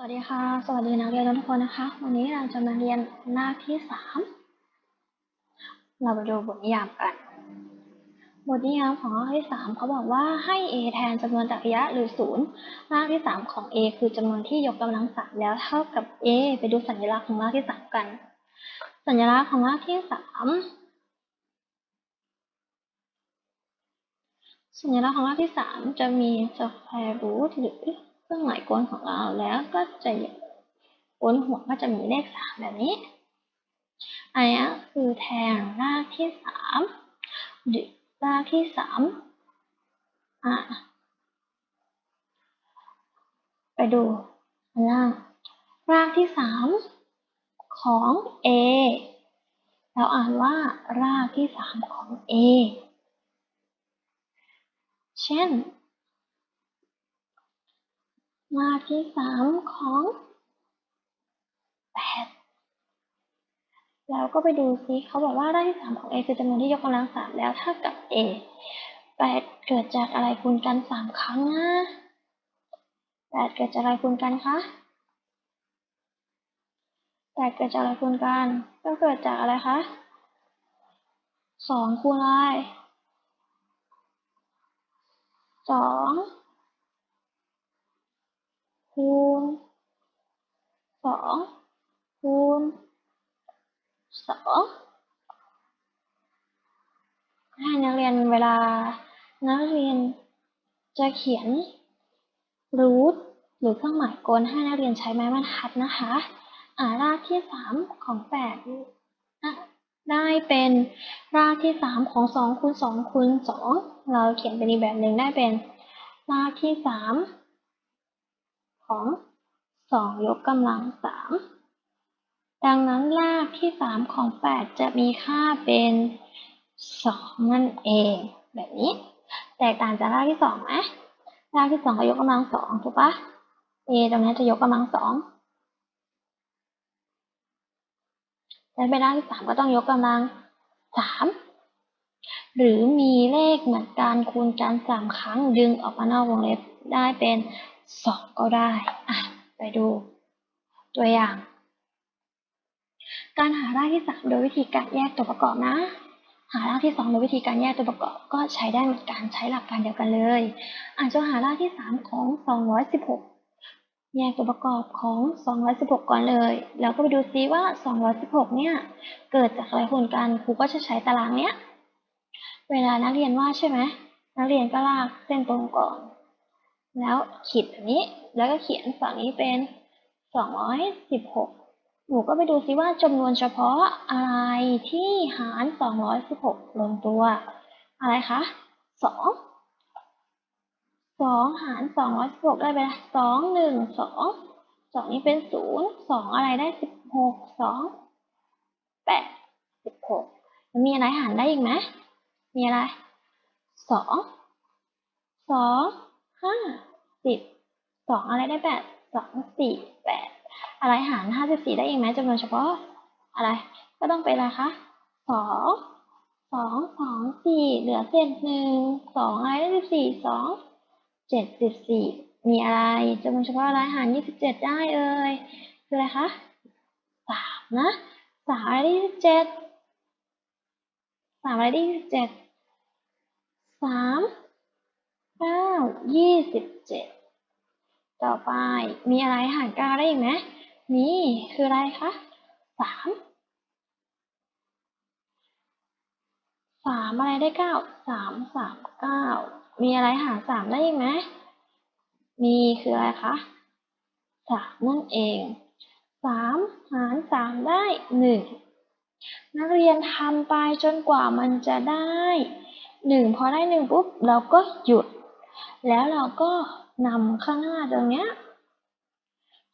สวัสดีค่ะ สวัสดีนักเรียนทุกคนนะคะ วันนี้เราจะมาเรียนหน้าที่สามเราไปดูบทนิยามกัน บทนิยามของหน้าที่สามเขาบอกว่าให้ a แทนจำนวนจักรยะหรือศูนย์หน้าที่สามของ a คือจำนวนที่ยกกำลังสามแล้วเท่ากับ a ไปดูสัญลักษณ์ของหน้าที่สามกัน สัญลักษณ์ของหน้าที่สามสัญลักษณ์ของหน้าที่สามจะมี square root หรือ เครื่องหมายกลของเราแล้วก็จะบนหัวก็จะมีเลขสามแบบนี้ อันนี้คือแทนรากที่สามหรือรากที่สามอะไปดูนล่างรากที่สามของ A เราอ่านว่ารากที่สามของ A เช่น ราที่สามของแปดแล้วก็ไปดูซิเขาบอกว่ารากที่สามของ a คือจำนวนที่ยกกำลังสามแล้วเท่ากับ a แปดเกิดจากอะไรคูณกันสามครั้งนะแปดเกิดจากอะไรคูณกันคะแปดเกิดจากอะไรคูณกัน ก็เกิดจากอะไรคะสองคูณอะไรสอง คูณสองคูณสองให้นักเรียนเวลานักเรียนจะเขียนรูทหรือเครื่องหมายกลให้นักเรียนใช้ไม้บรรทัดนะคะอ่ารากที่สามของแปดได้เป็นรากที่สามของสองคูณสองคูณสองเราเขียนเป็นอีกแบบหนึ่งได้เป็นรากที่สาม ของสองยกกำลังสามดังนั้นรากที่สามของแปดจะมีค่าเป็นสองนั่นเอง แบบนี้ แตกต่างจากรากที่สองไหมรากที่สองก็ยกกำลังสองถูกปะ a ตรงนี้จะยกกำลังสองแล้วเป็นรากที่สามก็ต้องยกกำลังสามหรือมีเลขเหมือนการคูณกันสามครั้งดึงออกมานอกวงเล็บได้เป็น สองก็ได้อะไปดูตัวอย่าง การหารากที่สามโดยวิธีการแยกตัวประกอบนะ หารากที่สองโดยวิธีการแยกตัวประกอบก็ใช้ได้เหมือนกันใช้หลักการเดียวกันเลยอาจจะหารากที่สามของสองร้อยสิบหกแยกตัวประกอบของสองร้อยสิบหกก่อนเลย แล้วก็ไปดูซิว่าสองร้อยสิบหกเนี่ย เกิดจากอะไรคูณกันครูก็จะใช้ตารางเนี้ย เวลานักเรียนวาดใช่ไหมนักเรียนก็ลากเส้นตรงก่อน แล้วขีดแบบนี้ แล้วก็เขียนฝั่งนี้เป็นสองร้อยสิบหกหนูก็ไปดูซิว่าจำนวนเฉพาะอะไรที่หารสองร้อยสิบหกลงตัว อะไรคะสองสองหารสองร้อยสิบหกได้ไปสองหนึ่งสองสองนี้เป็นศูนย์สองอะไรได้สิบหกสองแปดสิบหกมีอะไรหารได้อีกไหมมีอะไรสองสองห้า สิบสองอะไรได้แปดสองสี่แปดอะไรหารห้าสิบสี่ได้เอีกไหมจำนวนเฉพาะ อะไรก็ต้องเป็นอะไรคะสองสองสองสี่เหลือเศษหนึ่งสองอะไรได้สิบสี่สองเจ็ดสิบสี่มีอะไรจำนวนเฉพาะอะไรหารยี่สิบเจ็ดได้เอ่ยคืออะไรคะสามนะสามอะไรได้ยี่สิบเจ็ดสามอะไรได้ยี่สิบเจ็ดสาม เก้ายี่สิบเจ็ดต่อไปมีอะไรหารเก้าได้อีกไหมมีคืออะไรคะสามสามอะไรได้เก้าสามสามเก้ามีอะไรหารสามได้อีกไหมมีคืออะไรคะสามนั่นเองสามหารสามได้หนึ่งนักเรียนทำไปจนกว่ามันจะได้หนึ่งพอได้หนึ่งปุ๊บเราก็หยุด แล้วเราก็นำข้างหน้าตรงเนี้ย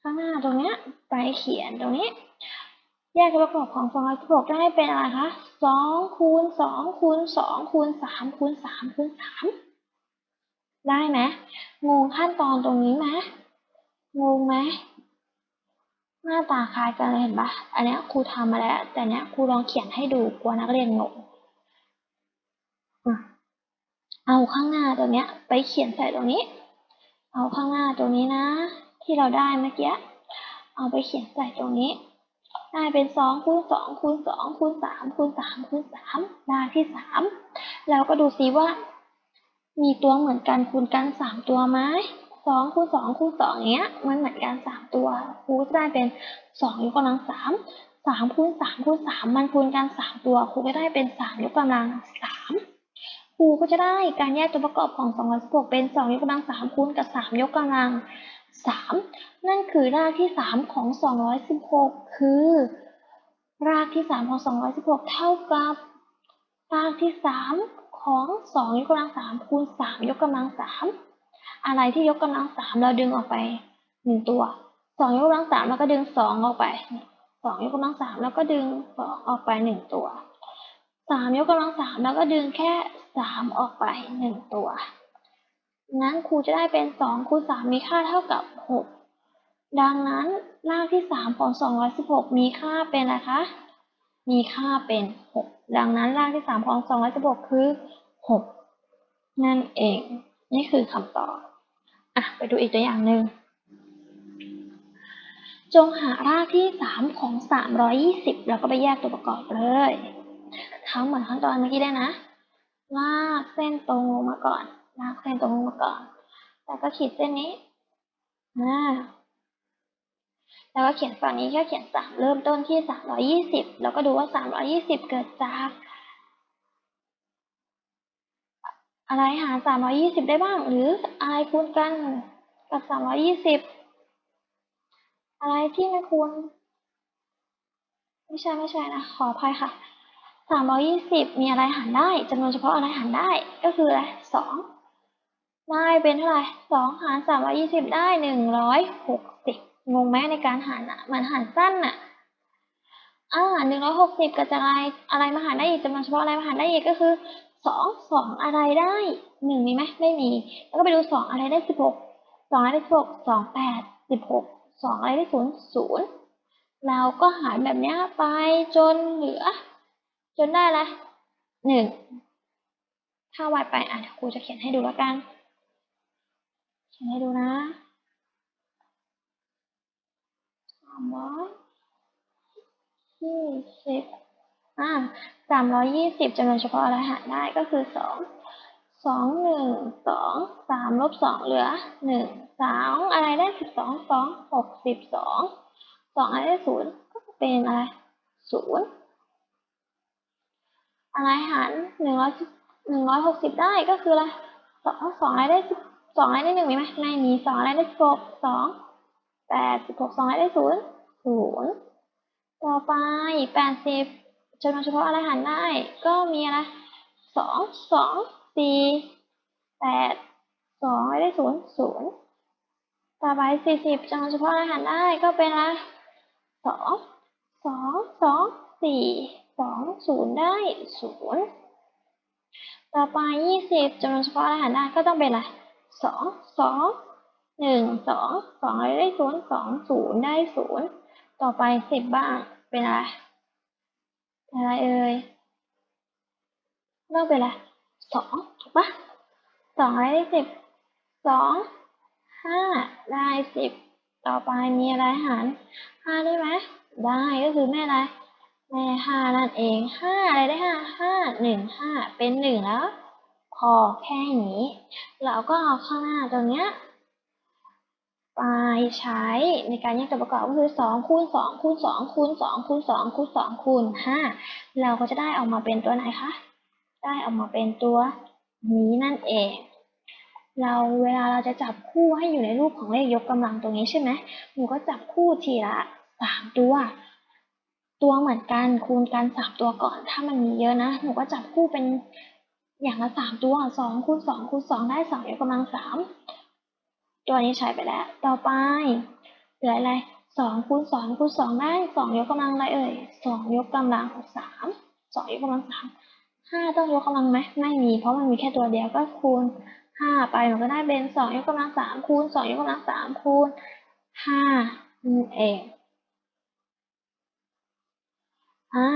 ข้างหน้าตรงเนี้ยไปเขียนตรงนี้ แยกประกอบของสองร้อยสิบหกได้เป็นอะไรคะสองคูณสองคูณสองคูณสามคูณสามคูณสามได้ไหมงงขั้นตอนตรงนี้ไหมงงไหมหน้าตาคล้ายกันเลยเห็นปะอันนี้ครูทำมาแล้ว แต่เนี้ยครูลองเขียนให้ดูกลัวนักเรียนงง เอาข้างหน้าตรงเนี้ย ไปเขียนใส่ตรงนี้ เอาข้างหน้าตรงนี้นะ ที่เราได้เมื่อกี้ เอาไปเขียนใส่ตรงนี้ ได้เป็นสองคูณสองคูณสองคูณสามคูณสามคูณสามได้ที่สามแล้วก็ดูซิว่า มีตัวเหมือนกันคูณกันสามตัวไหมสองคูณสองคูณสองอย่างเงี้ย มันเหมือนกันสามตัวครูก็จะได้เป็นสองยกกำลังสามสามคูณสามคูณสามมันคูณกันสามตัวครูก็ได้เป็นสามยกกำลังสาม ครูก็จะได้การแยกตัวประกอบของสองร้อยสิบหกเป็นสองยกกำลังสามคูณกับสามยกกำลังสามนั่นคือรากที่สามของสองร้อยสิบหกคือ รากที่สามของสองร้อยสิบหกเท่ากับ รากที่สามของสองยกกำลังสามคูณสามยกกำลังสามอะไรที่ยกกำลังสามเราดึงออกไปหนึ่งตัวสองยกกำลังสามแล้วก็ดึงสออกไปสองยกกำลังสามแล้วก็ดึงสอออกไปหนึ่งตัว สามยกกำลังสามแล้วก็ดึงแค่สามออกไปหนึ่งตัวนั้นครูจะได้เป็นสองคูณสามมีค่าเท่ากับหกดังนั้นรากที่สามของสองร้อยสิบหกมีค่าเป็นอะไรคะ มีค่าเป็นหกดังนั้นรากที่สามของสองร้อยสิบหกคือหกนั่นเอง นี่คือคำตอบอะไปดูอีกตัวอย่างหนึ่งจงหารากที่สามของสามร้อยยี่สิบแล้วก็ไปแยกตัวประกอบเลย ทั้งเหมือนขั้นตอนเมื่อกี้ได้นะ ลากเส้นตรงลงมาก่อน ลากเส้นตรงลงมาก่อน แล้วก็ขีดเส้นนี้อ่าแล้วก็เขียนฝั่งนี้ก็เขียนสามเริ่มต้นที่สามร้อยี่สิบแล้วก็ดูว่าสามร้อยี่สิบเกิดจาก อะไรหารสามร้อยี่สิบได้บ้าง หรืออะไรคูณกันกับสามร้อยี่สิบอะไรที่ไม่คูณไม่ใช่ไม่ใช่นะ ขออภัยค่ะ สามร้อยี่สิบมีอะไรหารได้จำนวนเฉพาะอะไรหารได้ก็คืออะไรสองได้เป็นเท่าไหร่สองหารสามร้อยี่สิบได้หนึ่งร้อยหกสิบงงไหมในการหารอะเหมือนหารสั้นอะอ่าหนึ่งร้อยหกสิบกับจะอะไรอะไรมาหารได้อีกจำนวนเฉพาะอะไรมาหารได้อีกก็คือสองสองอะไรได้หนึ่งมีไหมไม่มี แล้วก็ไปดูสองอะไรได้สิบหกสองอะไรได้สิบหกสองแปดสิบหกสองอะไรได้ศูนย์ศูนย์เราก็หารแบบนี้ไปจนเหลือ จนได้ละหนึ่งถ้าวาดไปอะเดี๋ยวครูจะเขียนให้ดูแล้วกัน เขียนให้ดูนะสามร้อยยี่สิบอ่าสามร้อยยี่สิบจำนวนเฉพาะอะไรหารได้ก็คือสองสองหนึ่งสองสามลบสองเหลือหนึ่งสองอะไรได้สิบสองสองหกสิบสองสองอะไรได้ศูนย์ก็เป็นอะไรศูนย์ อะไรหารหนึ่งร้อยหนึ่งร้อยหกสิบได้ก็คืออะไรสองสองอะไรได้สองอะไรได้หนึ่งมีไหมไม่มีสองอะไรได้หกสองแปดสิบหกสองอะไรได้ศูนย์ศูนย์ต่อไปแปดสิบจำนวนเฉพาะอะไรหารได้ ก็มีอะไรสองสองสี่แปดสองอะไรได้ศูนย์ศูนย์ต่อไปสี่สิบจำนวนเฉพาะอะไรหารได้ก็เป็นอะไรสองสองสองสี่ สองศูนย์ได้ศูนย์ต่อไปยี่สิบจำนวนเฉพาะอะไรหารได้ก็ต้องเป็นอะไรสองสองหนึ่งสองสองไรได้ศูนย์สองศูนย์ได้ศูนย์ต่อไปสิบบ้างเป็นอะไรอะไรเอ่ยเล่าเป็นอะไรสองถูกปะสองได้สิบสองห้าได้สิบต่อไปมีอะไรหารห้าได้ไหมได้ก็คือแม่อะไร แม่ห้านั่นเองห้าอะไรได้ห้าห้าหนึ่งห้าเป็นหนึ่งแล้ว พอแค่นี้ เราก็เอาข้างหน้าตรงเนี้ยไปใช้ในการแยกตัวประกอบก็คือสองคูณสองคูณสองคูณสองคูณสองคูณสองคูณห้าเราก็จะได้ออกมาเป็นตัวไหนคะได้ออกมาเป็นตัวนี้นั่นเอง เราเวลาเราจะจับคู่ให้อยู่ในรูปของเลขยกกำลังตรงนี้ใช่ไหมหนูก็จับคู่ทีละสามตัว ตัวเหมือนกันคูณกันสามตัวก่อน ถ้ามันมีเยอะนะ หนูก็จับคู่เป็นอย่างละสามตัวสองคูณสองคูณสองได้สองยกกำลังสามตัวนี้ใช้ไปแล้ว ต่อไปเหลืออะไรสองคูณสองคูณสองได้สองยกกำลังอะไรเอ่ยสองยกกำลังสามสองยกกำลังสามห้าต้องยกกำลังไหมไม่มี เพราะมันมีแค่ตัวเดียวก็คูณห้าไปมันก็ได้เป็นสองยกกำลังสามคูณสองยกกำลังสามคูณห้านั่เอง อ่า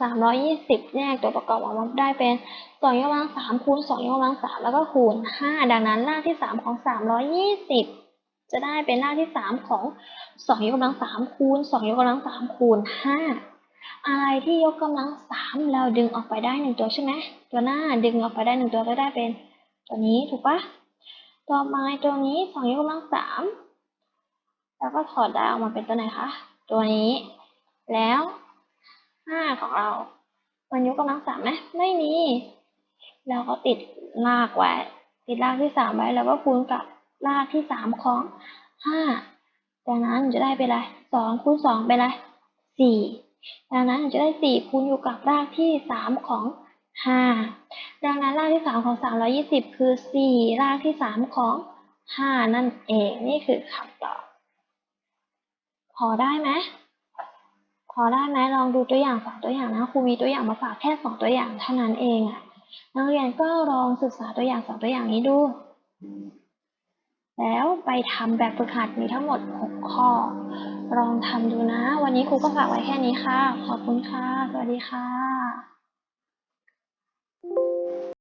สามร้อยยี่สิบแยกตัวประกอบออกมาได้เป็นสองยกกำลังสามคูณสองยกกำลังสามแล้วก็คูณห้าดังนั้นรากที่สามของสามร้อยยี่สิบจะได้เป็นรากที่สามของสองยกกำลังสามคูณสองยกกำลังสามคูณห้าอะไรที่ยกกำลังสามเราดึงออกไปได้หนึ่งตัวใช่ไหมตัวหน้าดึงออกไปได้หนึ่งตัวก็ได้เป็นตัวนี้ถูกปะต่อมาตัวนี้สองยกกำลังสามแล้วก็ถอดได้ออกมาเป็นตัวไหนคะตัวนี้ แล้ว ห้าของเรา มันยกกำลังสามไหมไม่มีเราก็ติดรากไว้ ติดรากที่สามไว้แล้วก็คูณกับรากที่สามของห้าดังนั้นจะได้เป็นไรสองคูณสองเป็นไรสี่ดังนั้นจะได้สี่คูณอยู่กับรากที่สามของห้าดังนั้นรากที่สามของสามร้อยี่สิบคือสี่รากที่สามของห้านั่นเองนี่คือคำตอบพอได้ไหม พอได้ไหมลองดูตัวอย่างสองตัวอย่างนะครูมีตัวอย่างมาฝากแค่สองตัวอย่างเท่านั้นเองอะนักเรียนก็ลองศึกษาตัวอย่างสองตัวอย่างนี้ดู แล้วไปทำแบบฝึกหัดมีทั้งหมดหกข้อ ลองทำดูนะ วันนี้ครูก็ฝากไว้แค่นี้ค่ะ ขอบคุณค่ะ สวัสดีค่ะ